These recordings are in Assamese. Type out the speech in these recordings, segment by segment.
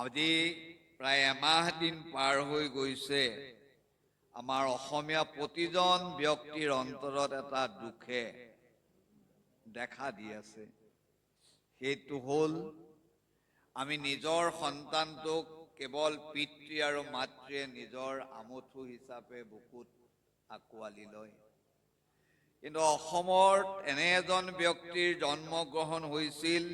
আজি প্ৰায় এমাহ দিন পাৰ হৈ গৈছে। আমাৰ অসমীয়া প্ৰতিজন ব্যক্তিৰ অন্তৰত এটা দুখে দেখা দি আছে। সেইটো হ'ল আমি নিজৰ সন্তানটোক কেৱল পিতৃ আৰু মাতৃয়ে নিজৰ আমঠু হিচাপে বুকুত আঁকোৱালি লয়। কিন্তু অসমত এনে এজন ব্যক্তিৰ জন্মগ্ৰহণ হৈছিল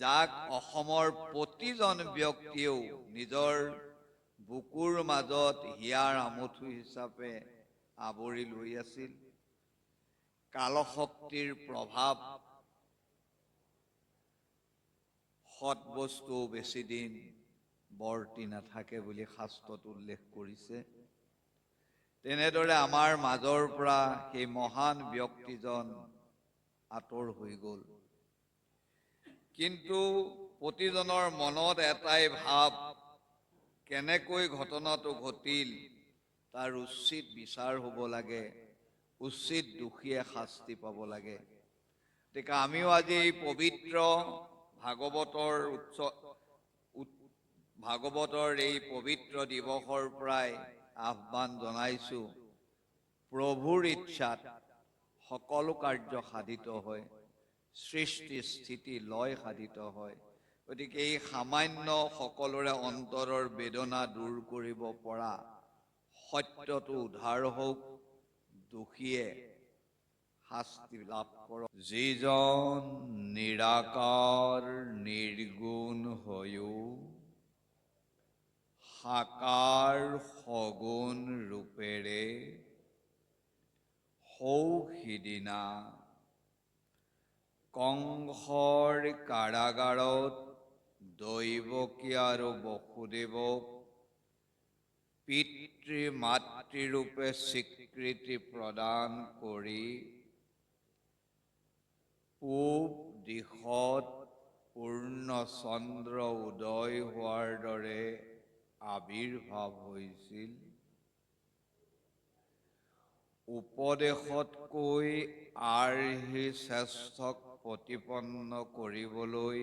যাক অসমৰ প্ৰতিজন ব্যক্তিয়েও নিজৰ বুকুৰ মাজত হিয়াৰ আমঠু হিচাপে আৱৰি লৈ আছিল। কালশক্তিৰ প্ৰভাৱ সৎ বস্তু বেছি দিন বৰ্তি নাথাকে বুলি শাস্ত্ৰত উল্লেখ কৰিছে। তেনেদৰে আমাৰ মাজৰ পৰা সেই মহান ব্যক্তিজন আঁতৰ হৈ গ'ল। কিন্তু প্ৰতিজনৰ মনত এটাই ভাৱ কেনেকৈ ঘটনাটো ঘটিল তাৰ উচিত বিচাৰ হ'ব লাগে উচিত দোষীয়ে শাস্তি পাব লাগে। গতিকে আমিও আজি এই পবিত্ৰ ভাগৱতৰ উৎসৱ উৎ- ভাগৱতৰ এই পবিত্ৰ দিৱসৰ পৰাই আহ্বান জনাইছো প্ৰভুৰ ইচ্ছাত সকলো কাৰ্য সাধিত হয়। সৃষ্টি স্থিতি লয় সাধিত হয়। গতিকে এই সামান্য সকলোৰে অন্তৰৰ বেদনা দূৰ কৰিব পৰা সত্যটো উদ্ধাৰ হওক দোষীয়ে শাস্তি লাভ কৰক। যিজন নিৰাকাৰ নিৰ্গুণ হৈও সাকাৰ সগুণ ৰূপেৰে সৌ সিদিনা কংসৰ কাৰাগাৰত দৈৱকী আৰু বসুদেৱক পিতৃ মাতৃৰূপে স্বীকৃতি প্ৰদান কৰি পূব দিশত পূৰ্ণ চন্দ্ৰ উদয় হোৱাৰ দৰে আবিৰ্ভাৱ হৈছিল। উপদেশতকৈ আৰ্হি শ্ৰেষ্ঠক প্ৰতিপন্ন কৰিবলৈ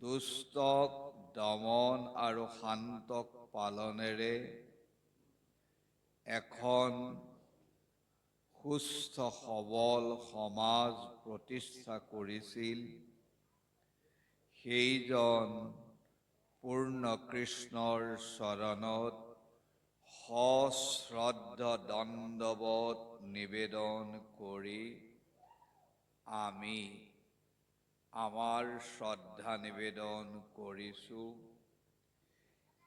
দুষ্টক দমন আৰু শান্তক পালনেৰে এখন সুস্থ সবল সমাজ প্ৰতিষ্ঠা কৰিছিল। সেইজন পূৰ্ণ কৃষ্ণৰ চৰণত সশ্ৰদ্ধ দণ্ডৱত নিবেদন কৰি আমি আমাৰ শ্ৰদ্ধা নিবেদন কৰিছোঁ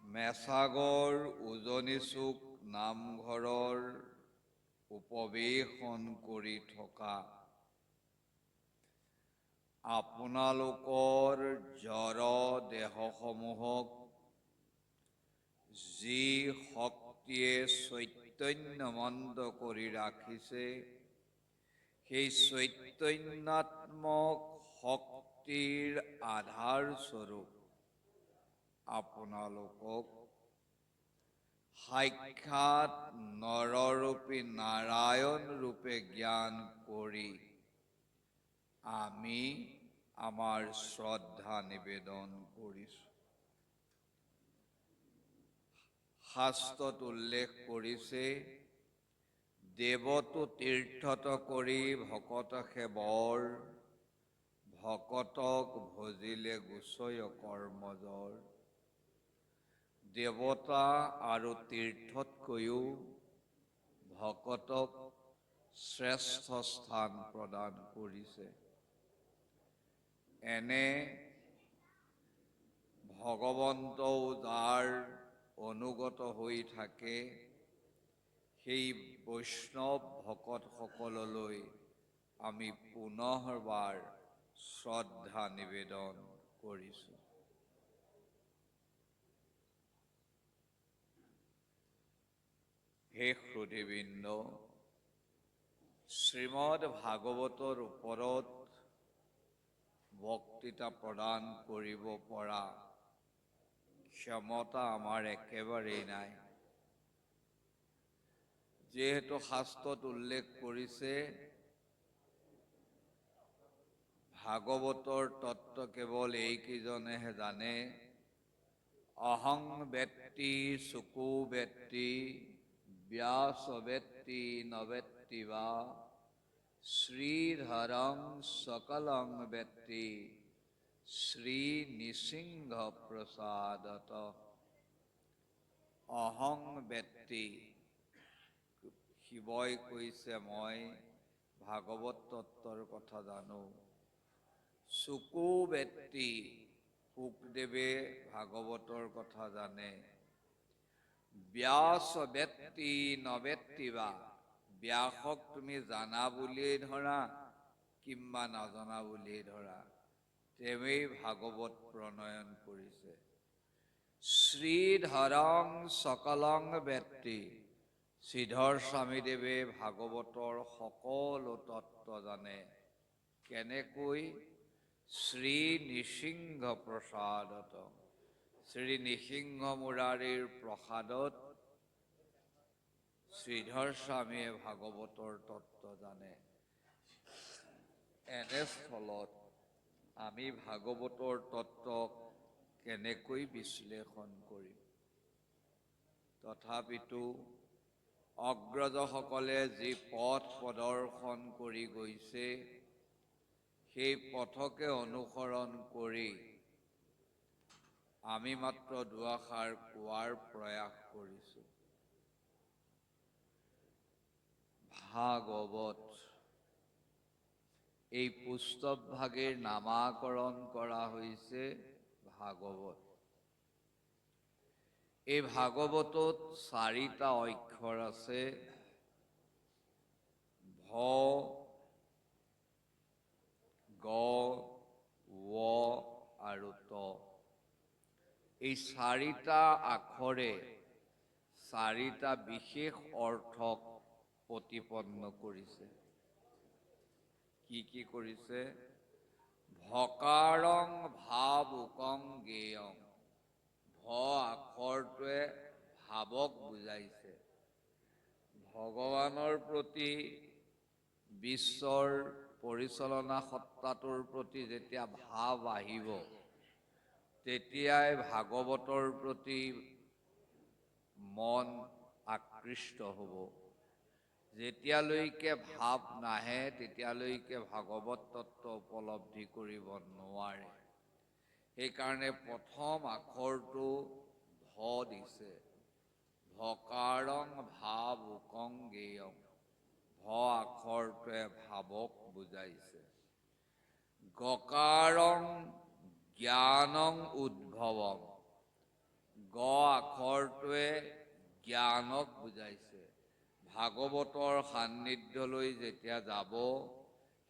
মেছাগৰ উজনি চুক নামঘৰৰ উপৱেশন কৰি থকা। আপোনালোকৰ জড় দেহসমূহক যি শক্তিয়ে চৈতন্যমন্ত কৰি ৰাখিছে সেই চৈতন্যাত্মক শক্তিৰ আধাৰ স্বৰূপ আপোনালোকক সাক্ষাৎ নৰৰূপী নাৰায়ণ ৰূপে জ্ঞান কৰি আমি আমাৰ শ্ৰদ্ধা নিবেদন কৰিছোঁ শাস্ত্ৰত উল্লেখ কৰিছে দেৱতো তীৰ্থত কৰি ভকত সেৱৰ ভকতক ভজিলে গুচয় কৰ্মজৰ। দেৱতা আৰু তীৰ্থতকৈও ভকতক শ্ৰেষ্ঠ স্থান প্ৰদান কৰিছে। এনে ভগৱন্তও যাৰ অনুগত হৈ থাকে সেই বৈষ্ণৱ ভকতসকললৈ আমি পুনৰবাৰ শ্ৰদ্ধা নিবেদন কৰিছোঁ। হে শ্ৰুতিবৃন্দ শ্ৰীমদ ভাগৱতৰ ওপৰত বক্তৃতা প্ৰদান কৰিব পৰা ক্ষমতা আমাৰ একেবাৰেই নাই। যিহেতু শাস্ত্ৰত উল্লেখ কৰিছে, ভাগৱতৰ তত্ত্ব কেৱল এইকেইজনেহে জানে। অহং ব্যক্তি চকু ব্যক্তি, ব্যাস ব্যক্তি নবেত্তি বা। শ্রীধরং সকলং ব্যক্তি শ্রী নৃসিংহ প্রসাদত অহং ব্যক্তি শিৱই কৈছে মই, ভাগৱত তত্ত্বৰ কথা জানো। চকু ব্যক্তি শুকদেৱে ভাগৱতৰ কথা জানে। ব্যাস ব্যক্তি নবেত্তিবা, ব্যাসক তুমি জানা বুলিয়েই ধৰা, কিম্বা নাজনা বুলিয়েই ধৰা। তেওঁৱেই ভাগৱত প্ৰণয়ন কৰিছে। শ্ৰীধৰং সকলং ব্যক্তি শ্ৰীধৰ স্বামীদেৱে ভাগৱতৰ সকলো তত্ত্ব জানে। কেনেকৈ? শ্ৰী নৃসিংহ প্ৰসাদত শ্ৰী নৃসিংহ মুৰাৰীৰ প্ৰসাদত শ্ৰীধৰ স্বামীয়ে ভাগৱতৰ তত্ত্ব জানে। এনে স্থলত আমি ভাগৱতৰ তত্ত্বক কেনেকৈ বিশ্লেষণ কৰিম? তথাপিতো অগ্ৰজসকলে যি পথ প্ৰদৰ্শন কৰি গৈছে সেই পথকে অনুসৰণ কৰি আমি মাত্ৰ দুআষাৰ কোৱাৰ প্ৰয়াস কৰিছোঁ। ভাগৱত এই পুস্তকভাগেৰ নামাকৰণ কৰা হৈছে ভাগৱত। এই ভাগৱতত চাৰিটা অক্ষৰ আছে। ভ গ ৱ আৰু ত। এই চাৰিটা আখৰে চাৰিটা বিশেষ অৰ্থক প্ৰতিপন্ন কৰিছে। কি কি কৰিছে? ভকাৰং ভাৱ উকং গেয়ং। ভ আখৰটোৱে ভাৱক বুজাইছে। ভগৱানৰ প্ৰতি বিশ্বৰ পৰিচালনা সত্তাটোৰ প্ৰতি যেতিয়া ভাৱ আহিব তেতিয়াই ভাগৱতৰ প্ৰতি মন আকৃষ্ট হ'ব। যেতিয়ালৈকে ভাৱ নাহে তেতিয়ালৈকে ভাগৱত তত্ত্ব উপলব্ধি কৰিব নোৱাৰে। সেইকাৰণে প্ৰথম আখৰটো ভ দিছে। ভকাৰং ভাৱ উকং গেয়ং। ভ আখৰটোৱে ভাৱক বুজাইছে। গকাৰং জ্ঞানং উদ্ভৱম গ আখৰটোৱে জ্ঞানক বুজাইছে। ভাগৱতৰ সান্নিধ্যলৈ যেতিয়া যাব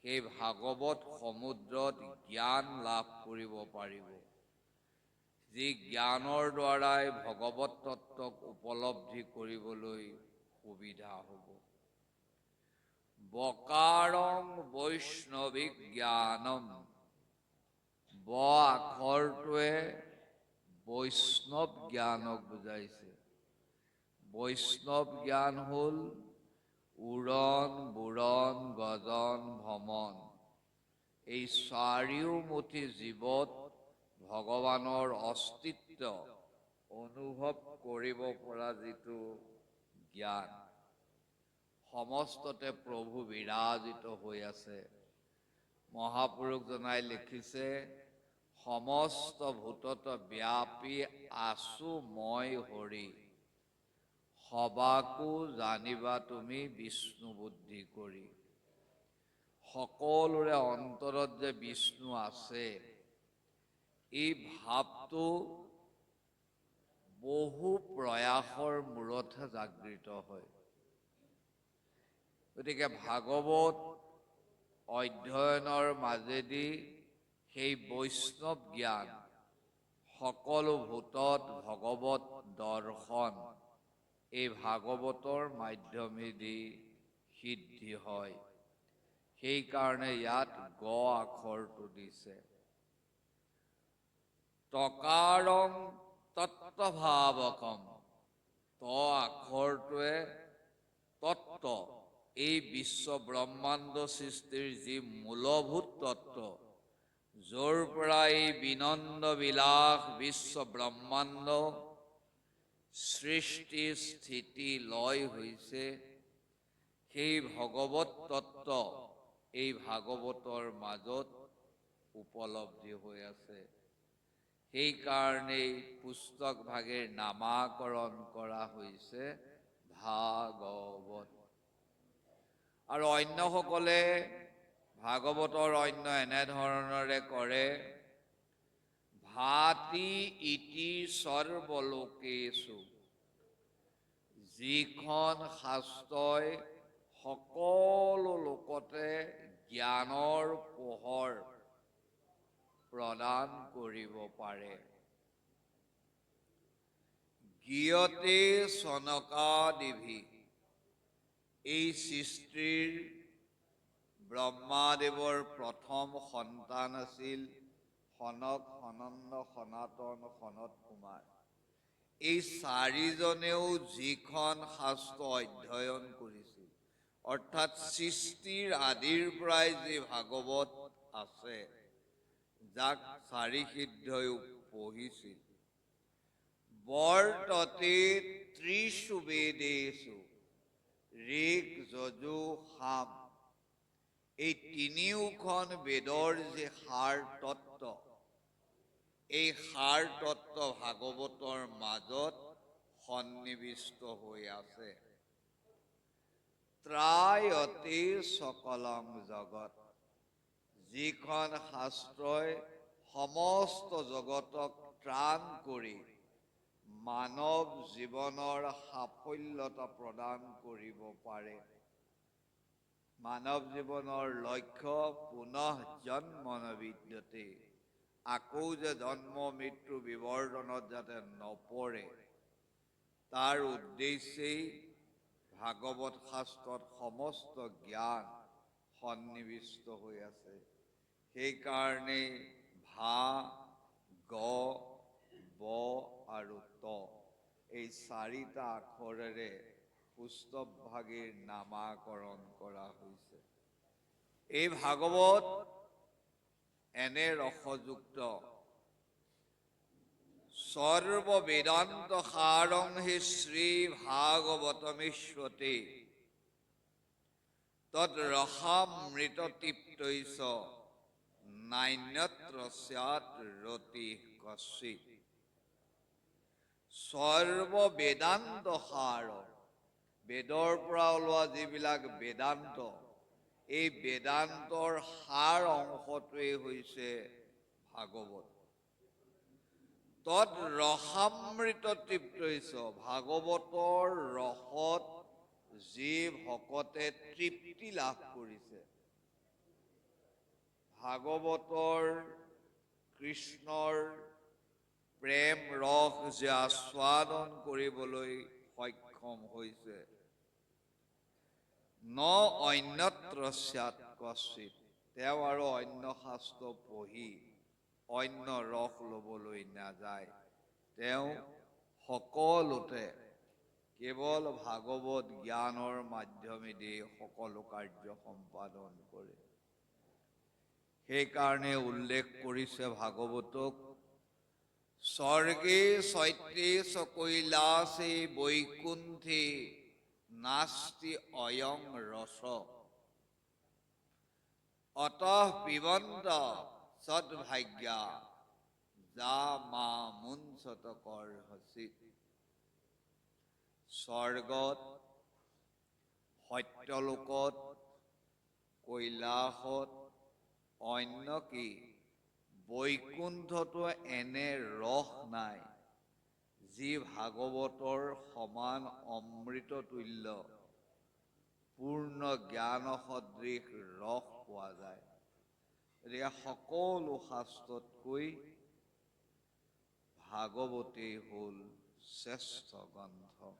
সেই ভাগৱত সমুদ্ৰত জ্ঞান লাভ কৰিব পাৰিব। যি জ্ঞানৰ দ্বাৰাই ভগৱত তত্ত্বক উপলব্ধি কৰিবলৈ সুবিধা হ'ব। বকাৰং বৈষ্ণৱিক জ্ঞানম ব আখৰটোৱে বৈষ্ণৱ জ্ঞানক বুজাইছে। বৈষ্ণৱ জ্ঞান হ'ল উৰণ বুৰণ গজন ভ্ৰমণ। এই চাৰিওমুঠি জীৱত ভগৱানৰ অস্তিত্ব অনুভৱ কৰিব পৰা যিটো জ্ঞান, সমস্ততে প্ৰভু বিৰাজিত হৈ আছে। মহাপুৰুষজনাই লিখিছে, সমস্ত ভূতত ব্যাপী আছো মই হৰি। সবাকো জানিবা তুমি বিষ্ণু বুদ্ধি কৰি। সকলোৰে অন্তৰত যে বিষ্ণু আছে এই ভাৱটো বহু প্ৰয়াসৰ মূৰতহে জাগৃত হয়। গতিকে ভাগৱত অধ্যয়নৰ মাজেদি সেই বৈষ্ণৱ জ্ঞান সকলো ভূতত ভগৱত দৰ্শন এই ভাগৱতৰ মাধ্যমেদি সিদ্ধি হয়। সেইকাৰণে ইয়াত গ আখৰটো দিছে। টকাৰং তত্ত্বভাৱকম। ত আখৰটোৱে তত্ত্ব। এই বিশ্ব ব্ৰহ্মাণ্ড সৃষ্টিৰ যি মূলভূত তত্ত্ব, য'ৰ পৰা এই বিনন্দ বিশ্ব ব্ৰহ্মাণ্ড সৃষ্টি স্থিতি লয় হৈছে, সেই ভগৱত তত্ত্ব এই ভাগৱতৰ মাজত উপলব্ধি হৈ আছে। সেইকাৰণেই পুস্তক ভাগেৰ নামাকৰণ কৰা হৈছে ভাগৱত আৰু অন্যসকলে ভাগৱতৰ অন্য এনেধৰণৰে কৰে ভাতি ইতি সৰ্বলোকেশু যিখন শাস্ত্ৰই সকলো লোকতে জ্ঞানৰ পোহৰ প্ৰদান কৰিব পাৰে। গিয়তে চনকাদিভি এই সৃষ্টিৰ ব্ৰহ্মাদেৱৰ প্ৰথম সন্তান আছিল সনক সনন্দ সনাতন সনত কুমাৰ। এই চাৰিজনেও যিখন শাস্ত্ৰ অধ্যয়ন কৰিছিল অৰ্থাৎ সৃষ্টিৰ আদিৰ পৰাই যি ভাগৱত আছে যাক চাৰি সিদ্ধইও পঢ়িছিল। বৰ্ততে ত্ৰিশু বেদেশু ঋক যজু সাম। এই তিনিওখন বেদৰ যি সাৰ তত্ত্ব, এই সাৰ তত্ত্ব ভাগৱতৰ মাজত সন্নিৱিষ্ট হৈ আছে। ত্ৰায়তে সকলং জগত। যিখন শাস্ত্ৰই সমস্ত জগতক ত্ৰাণ কৰি মানৱ জীৱনৰ সাফল্যতা প্ৰদান কৰিব পাৰে। মানৱ জীৱনৰ লক্ষ্য পুনঃ জন্ম নবিদ্যতে। আকৌ যে জন্ম মৃত্যু বিৱৰ্তনত যাতে নপৰে তাৰ উদ্দেশ্যেই ভাগৱত শাস্ত্ৰত সমস্ত জ্ঞান সন্নিৱিষ্ট হৈ আছে। সেইকাৰণে ভা, গ, ব আৰু ত এই চাৰিটা আখৰেৰে পুস্তকভাগীৰ নামাকৰণ কৰা হৈছে। এই ভাগৱত এনে ৰসযুক্ত। সর্ব বেদান্ত সারং হি শ্রী ভাগবতমেশ্বতে তদ রসামৃত তৃপ্তৈস নান্যত্ৰ ৰতি সাৰ বেদৰ পৰা ওলোৱা যিবিলাক বেদান্ত এই বেদান্তৰ সাৰ অংশটোৱেই হৈছে ভাগৱত তৎ ৰসামৃত তৃপ্তৈছ ভাগৱতৰ ৰসত যি ভকতে তৃপ্তি লাভ কৰিছে ভাগৱতৰ কৃষ্ণৰ প্ৰেম ৰস যে আস্বাদন কৰিবলৈ সক্ষম হৈছে। ন অন্যত্ৰ স্যাৎ কশ্চিত তেওঁ আৰু অন্য শাস্ত্ৰ পঢ়ি অন্য ৰস ল'বলৈ নাযায়। তেওঁ সকলোতে কেৱল ভাগৱত জ্ঞানৰ মাধ্যমেদি সকলো কাৰ্য সম্পাদন কৰে। সেইকাৰণে উল্লেখ কৰিছে ভাগৱতক স্বৰ্গে সত্যে চ কৈলাসে বৈকুণ্ঠে নাস্তি অয়ং ৰস অতঃ পিবন্ত সদ্ভাগ্যা যা মা মুঞ্চত কৰ্হসি স্বৰ্গত সত্যলোকত কৈলাসত অন্য কি? বৈকুণ্ঠতো এনে ৰস নাই যি ভাগৱতৰ সমান অমৃত তুল্য। পূৰ্ণ জ্ঞান সদৃশ ৰস পোৱা যায়। গতিকে সকলো শাস্ত্ৰতকৈ ভাগৱতেই হ'ল শ্ৰেষ্ঠ গ্ৰন্থ।